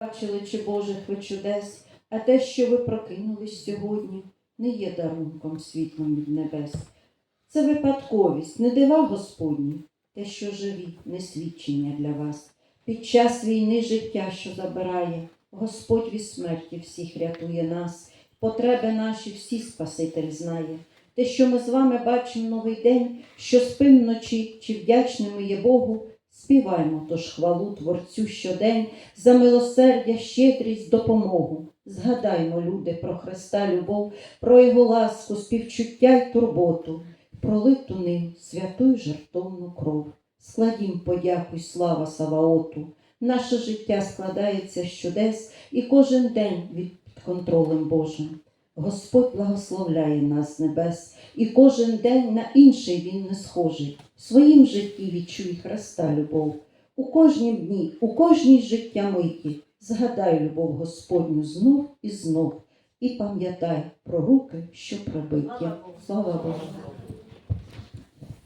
бачили чи Божих ви чудес, а те, що ви прокинулись сьогодні, не є дарунком світлом від небес. Це випадковість, не дива Господні, те, що живі, не свідчення для вас. Під час війни життя, що забирає, Господь від смерті всіх рятує нас, потреби наші всі Спаситель знає. Те, що ми з вами бачимо новий день, що спим вночі, чи вдячними є Богу, співаймо тож хвалу Творцю щодень за милосердя, щедрість, допомогу. Згадаймо, люди, про Христа любов, про Його ласку, співчуття й турботу, пролиту ним святу й жертовну кров. Складім подяку й слава Саваоту. Наше життя складається з чудес, і кожен день від контролем Божим. Господь благословляє нас з небес, і кожен день на інший він не схожий. В своїм житті відчуй Христа любов. У кожнім дні, у кожній життя миті згадай любов Господню знов і знов, і пам'ятай про руки, що пробиті. Слава Богу!